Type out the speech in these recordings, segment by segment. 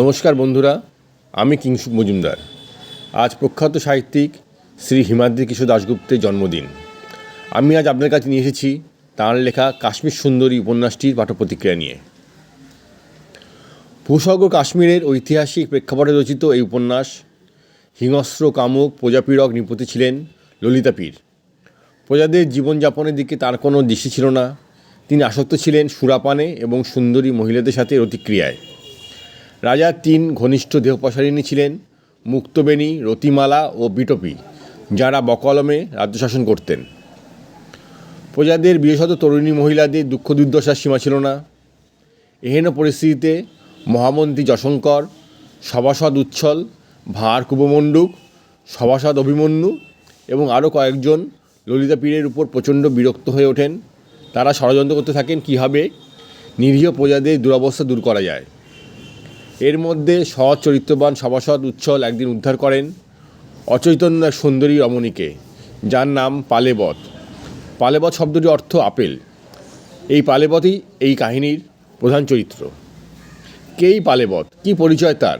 নমস্কার বন্ধুরা, আমি কিংসুক মজুমদার। আজ প্রখ্যাত সাহিত্যিক শ্রী হিমাদ্রি কিশোর দাশগুপ্তের জন্মদিন। আমি আজ আপনার কাছে নিয়ে এসেছি তাঁর লেখা কাশ্মীর সুন্দরী উপন্যাসটির পাঠপ্রতিক্রিয়া নিয়ে। ভূস্বর্গ কাশ্মীরের ঐতিহাসিক প্রেক্ষাপটে রচিত এই উপন্যাস হিংস্র কামুক প্রজাপীড়ক নিপতি ছিলেন ললিতা পীর। প্রজাদের জীবনযাপনের দিকে তার কোনো দৃষ্টি ছিল না। তিনি আসক্ত ছিলেন সুরাপানে এবং সুন্দরী মহিলাদের সাথে রতিক্রিয়ায়। রাজার তিন ঘনিষ্ঠ দেহপ্রসারিণী ছিলেন, মুক্তবেণী, রতিমালা ও বিটপি, যারা বকলমে রাজ্য শাসন করতেন। প্রজাদের বিশেষত তরুণী মহিলাদের দুঃখ দুর্দশার সীমা ছিল না। এহেন পরিস্থিতিতে মহামন্ত্রী যশঙ্কর, সভাসদ উচ্ছল ভাঁড় কুবমণ্ডুক, সভাসদ অভিমন্যু এবং আরও কয়েকজন ললিতা পীরের উপর প্রচণ্ড বিরক্ত হয়ে ওঠেন। তারা ষড়যন্ত্র করতে থাকেন কীভাবে নিরীহ প্রজাদের দুরবস্থা দূর করা যায়। এর মধ্যে সৎ চরিত্রবান সভাসদ উচ্ছল একদিন উদ্ধার করেন অচৈতন্য এক সুন্দরী রমণীকে, যার নাম পালেবত পালেবত শব্দটির অর্থ আপেল। এই পালেবতই এই কাহিনীর প্রধান চরিত্র। কেই পালেবত কি পরিচয় তার?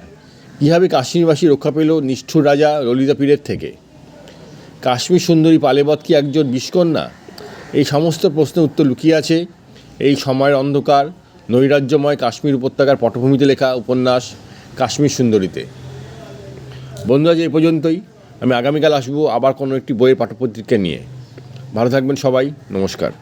কীভাবে কাশ্মীরবাসী রক্ষা পেল নিষ্ঠুর রাজা ললিতা পীরের থেকে? কাশ্মীর সুন্দরী পালেবত কি একজন বিষ্কন্যা? এই সমস্ত প্রশ্নের উত্তর লুকিয়ে আছে এই সময়ের অন্ধকার নৈরাজ্যময় কাশ্মীর উপত্যকার পটভূমিতে লেখা উপন্যাস কাশ্মীর সুন্দরীতে। বন্ধুরা আজ এ পর্যন্তই। আমি আগামীকাল আসব আবার কোনো একটি বইয়ের পাঠ্যপত্রিকা নিয়ে। ভালো থাকবেন সবাই। নমস্কার।